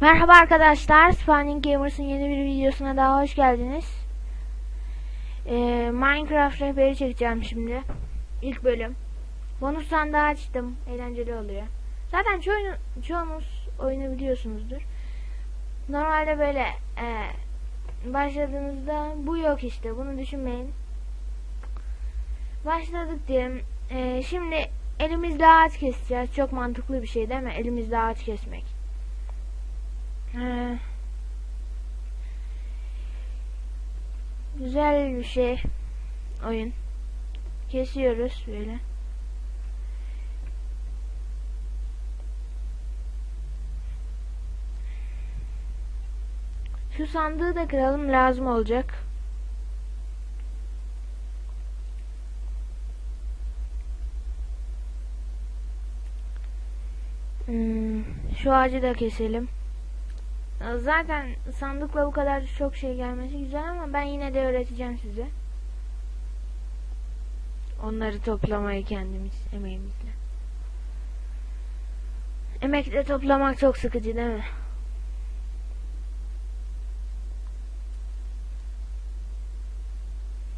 Merhaba arkadaşlar, Spanning Gamers'ın yeni bir videosuna daha hoş geldiniz. Ee, Minecraft rehberi çekeceğim şimdi. İlk bölüm. Bonus sandığı açtım, eğlenceli oluyor. Zaten çoğunu, çoğunuz oyunu biliyorsunuzdur. Normalde böyle e, başladığınızda bu yok işte, bunu düşünmeyin. Başladık diyelim. Ee, şimdi elimizle ağaç keseceğiz. Çok mantıklı bir şey değil mi? Elimizle ağaç kesmek. Güzel bir şey oyun. Kesiyoruz böyle. Şu sandığı da kıralım lazım olacak. Hmm, şu ağacı da keselim. Zaten sandıkla bu kadar çok şey gelmesi güzel ama ben yine de öğreteceğim size. Onları toplamayı kendimiz emeğimizle. Emekle toplamak çok sıkıcı değil mi?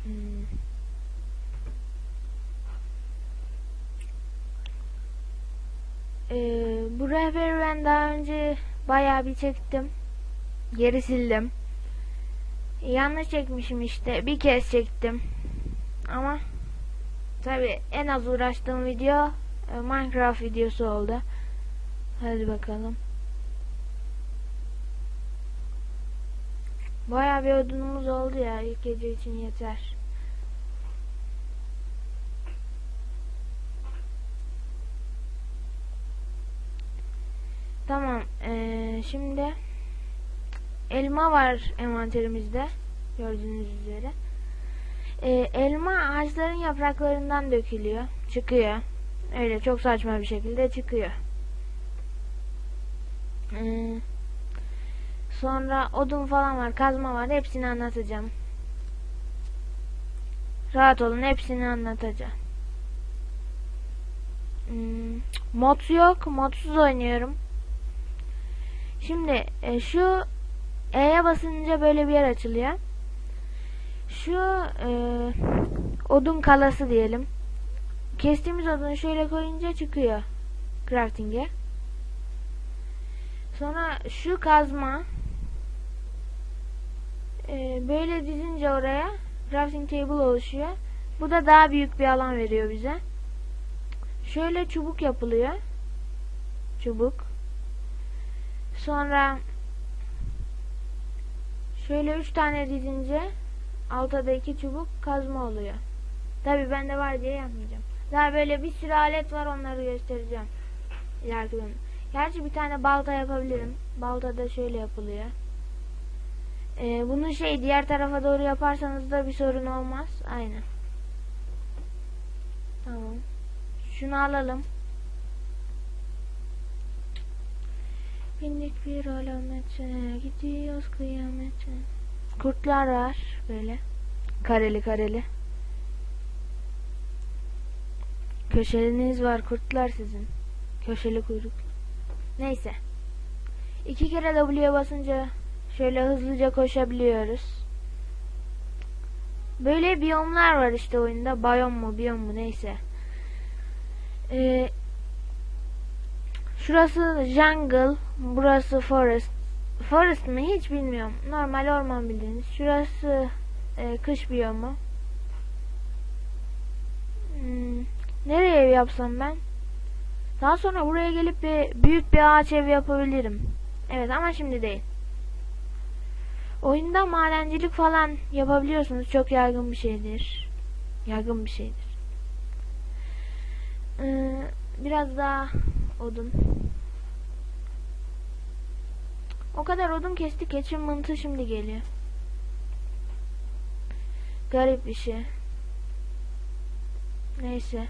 Hmm. Ee, bu rehberi ben daha önce bayağı bir çektim. Geri sildim. Yanlış çekmişim işte. Bir kez çektim. Ama tabi en az uğraştığım video e, Minecraft videosu oldu. Hadi bakalım. Bayağı bir odunumuz oldu ya. ilk gece için yeter. Tamam. Şimdi elma var envanterimizde. Gördüğünüz üzere. Ee, elma ağaçların yapraklarından dökülüyor. Çıkıyor. Öyle çok saçma bir şekilde çıkıyor. Ee, sonra odun falan var. Kazma var. Hepsini anlatacağım. Rahat olun. Hepsini anlatacağım. Hmm, mod yok. Modsuz oynuyorum. Şimdi e, şu E'ye basınca böyle bir yer açılıyor. Şu e, odun kalası diyelim. Kestiğimiz odunu şöyle koyunca çıkıyor crafting'e. Sonra şu kazma e, böyle dizince oraya crafting table oluşuyor. Bu da daha büyük bir alan veriyor bize. Şöyle çubuk yapılıyor. Çubuk. Sonra şöyle üç tane dizince altta da iki çubuk kazma oluyor. Tabi bende var diye yapmayacağım. Daha böyle bir sürü alet var onları göstereceğim. İleriki. Gerçi bir tane balta yapabilirim. Balta da şöyle yapılıyor. Ee, bunu şey diğer tarafa doğru yaparsanız da bir sorun olmaz. Aynen. Tamam. Şunu alalım. Bindik bir alamete gidiyoruz kıyamete. Kurtlar var böyle. Kareli kareli. Köşeliniz var kurtlar sizin. Köşeli kuyruk. Neyse. İki kere W'ye basınca şöyle hızlıca koşabiliyoruz. Böyle biyomlar var işte oyunda. Biyom mu biyom mu neyse. Ee, Şurası jungle, burası forest. Forest mi hiç bilmiyorum. Normal orman bildiğiniz. Şurası e, kış biyomu. Hmm, nereye ev yapsam ben? Daha sonra buraya gelip bir büyük bir ağaç ev yapabilirim. Evet ama şimdi değil. Oyunda madencilik falan yapabiliyorsunuz. Çok yaygın bir şeydir. Yaygın bir şeydir. Ee, biraz daha odun. O kadar odun kestik achievement'ı şimdi geliyor. Garip bir şey. Neyse.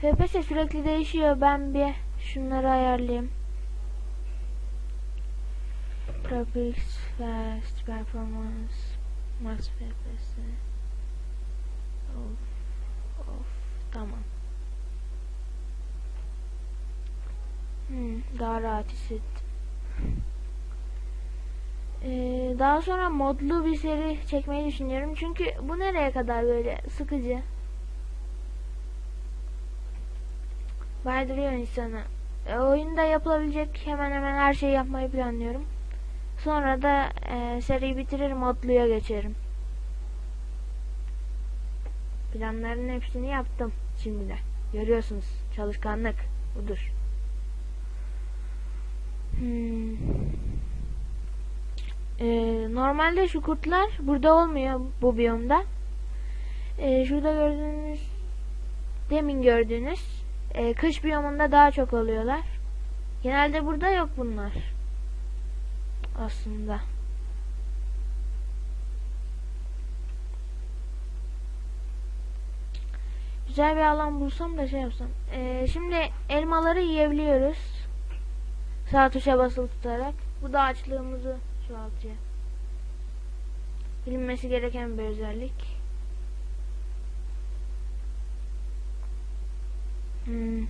FPS sürekli değişiyor. Ben bir şunları ayarlayayım. Graphics, fast, performance, max FPS. Of, of, tamam. Daha rahat hissettim. Ee, daha sonra modlu bir seri çekmeyi düşünüyorum. Çünkü bu nereye kadar böyle sıkıcı. Baydırıyor insanı. E, oyunda yapılabilecek hemen hemen her şeyi yapmayı planlıyorum. Sonra da e, seriyi bitirir modluya geçerim. Planların hepsini yaptım şimdiden. Görüyorsunuz çalışkanlık budur. Hmm. Ee, normalde şu kurtlar burada olmuyor bu biyomda. Ee, şurada gördüğünüz demin gördüğünüz e, kış biyomunda daha çok oluyorlar. Genelde burada yok bunlar. Aslında. Güzel bir alan bulsam da şey yapsam. Ee, şimdi elmaları yiyebiliyoruz. Sağ tuşa basılı tutarak. Bu da açlığımızı çoğaltıyor. Bilinmesi gereken bir özellik. Hmm.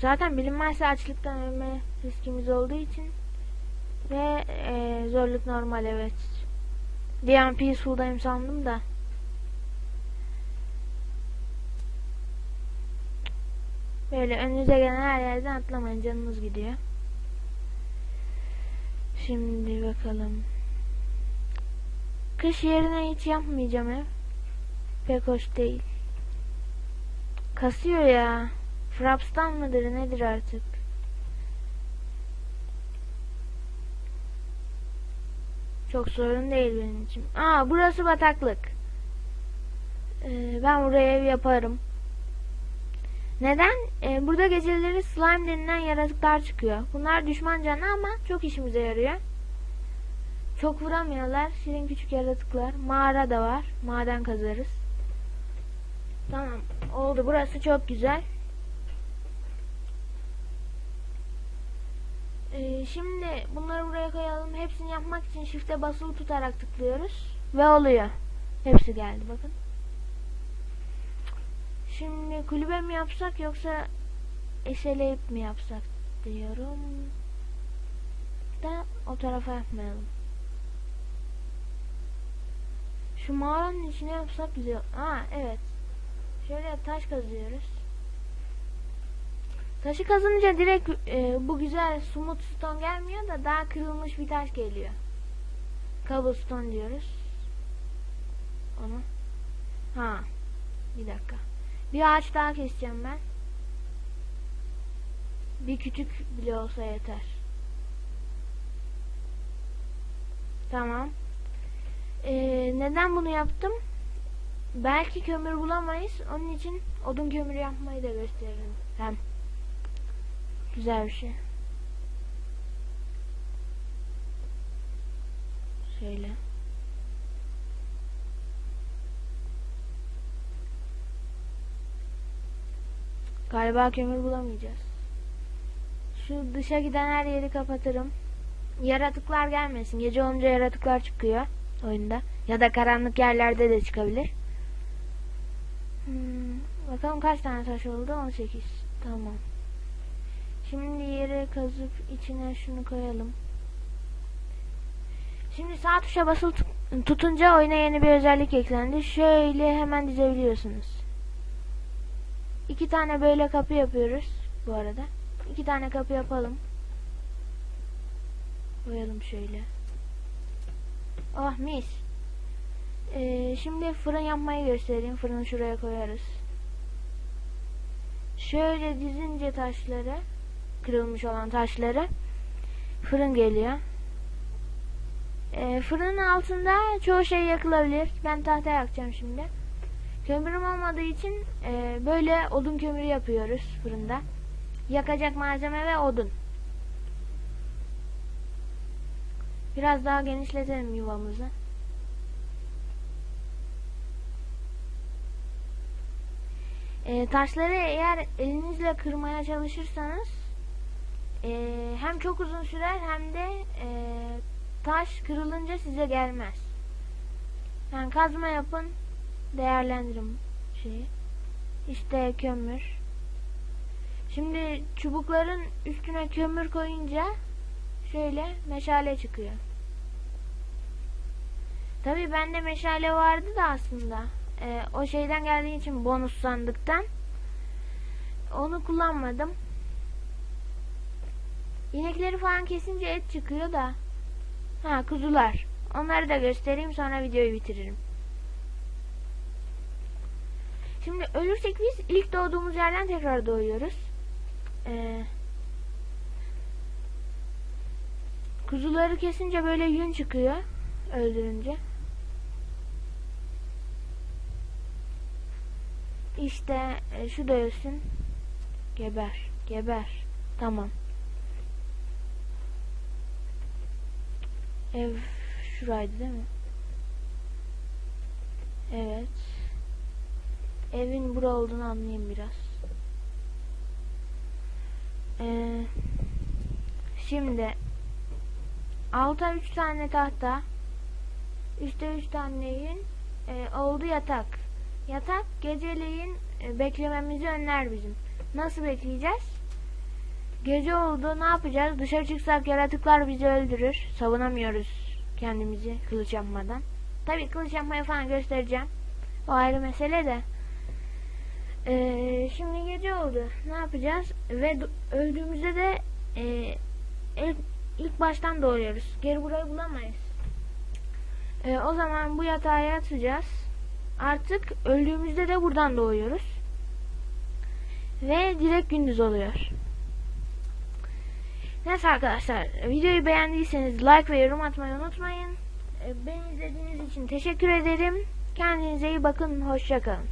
Zaten bilinmezse açlıktan ölme riskimiz olduğu için ve e, zorluk normal evet. Diyan Peaceful'dayım sandım da. Böyle önünüze gelen her yerden atlamayın canınız gidiyor. Şimdi bakalım. Kış yerine hiç yapmayacağım ev. Pek hoş değil. Kasıyor ya. Fraps'tan mıdır nedir artık? Çok sorun değil benim için. Aa burası bataklık. Ee, ben buraya ev yaparım. Neden? Ee, burada geceleri slime denilen yaratıklar çıkıyor. Bunlar düşman canı ama çok işimize yarıyor. Çok vuramıyorlar. Şirin küçük yaratıklar. Mağara da var. Maden kazarız. Tamam. Oldu. Burası çok güzel. Ee, şimdi bunları buraya koyalım. Hepsini yapmak için shift'e basılı tutarak tıklıyoruz. Ve oluyor. Hepsi geldi bakın. Şimdi kulübe mi yapsak yoksa eşeleyip mi yapsak diyorum. Da o tarafa yapmayalım. Şu mağaranın içine yapsak güzel. Aa evet. Şöyle taş kazıyoruz. Taşı kazınca direkt e, bu güzel smooth stone gelmiyor da daha kırılmış bir taş geliyor. Cobblestone diyoruz. Onu. Ha. Bir dakika. Bir ağaç daha keseceğim ben. Bir küçük bile olsa yeter. Tamam. Ee, neden bunu yaptım? Belki kömür bulamayız. Onun için odun kömürü yapmayı da gösteririm. Hem güzel bir şey. Şöyle. Galiba kömür bulamayacağız. Şu dışa giden her yeri kapatırım. Yaratıklar gelmesin. Gece olunca yaratıklar çıkıyor oyunda. Ya da karanlık yerlerde de çıkabilir. Hmm, bakalım kaç tane taş oldu? 18. Tamam. Şimdi yere kazıp içine şunu koyalım. Şimdi sağ tuşa basılı tutunca oyuna yeni bir özellik eklendi. Şöyle hemen dizebiliyorsunuz. İki tane böyle kapı yapıyoruz bu arada. İki tane kapı yapalım. Koyalım şöyle. Oh mis. Ee, şimdi fırın yapmayı göstereyim. Fırını şuraya koyarız. Şöyle dizince taşları, kırılmış olan taşları fırın geliyor. Ee, fırının altında çoğu şey yakılabilir. Ben tahta yakacağım şimdi. Kömürüm olmadığı için e, böyle odun kömürü yapıyoruz fırında. Yakacak malzeme ve odun. Biraz daha genişletelim yuvamızı. E, taşları eğer elinizle kırmaya çalışırsanız e, hem çok uzun sürer hem de e, taş kırılınca size gelmez. Yani kazma yapın değerlendirin şeyi. İşte kömür. Şimdi çubukların üstüne kömür koyunca şöyle meşale çıkıyor. Tabi bende meşale vardı da aslında. Ee, o şeyden geldiği için bonus sandıktan. Onu kullanmadım. İnekleri falan kesince et çıkıyor da. Ha kuzular. Onları da göstereyim sonra videoyu bitiririm. Şimdi ölürsek biz ilk doğduğumuz yerden tekrar doğuyoruz. Ee, kuzuları kesince böyle yün çıkıyor öldürünce. İşte e, şu da ölsün. Geber, geber. Tamam. Ev şuraydı değil mi? Evet. Evin bura olduğunu anlayayım biraz. Ee, şimdi alta 3 tane tahta üstte 3 tane yün e, oldu yatak. Yatak geceleyin e, beklememizi önler bizim. Nasıl bekleyeceğiz? Gece oldu ne yapacağız? Dışarı çıksak yaratıklar bizi öldürür. Savunamıyoruz kendimizi kılıç yapmadan. Tabi kılıç yapmayı falan göstereceğim. O ayrı mesele de. Ee, şimdi gece oldu. Ne yapacağız? Ve öldüğümüzde de e, ilk baştan doğuyoruz. Geri burayı bulamayız. Ee, o zaman bu yatağa yatacağız. Artık öldüğümüzde de buradan doğuyoruz. Ve direkt gündüz oluyor. Neyse arkadaşlar videoyu beğendiyseniz like ve yorum atmayı unutmayın. Ee, Beni izlediğiniz için teşekkür ederim. Kendinize iyi bakın. Hoşçakalın.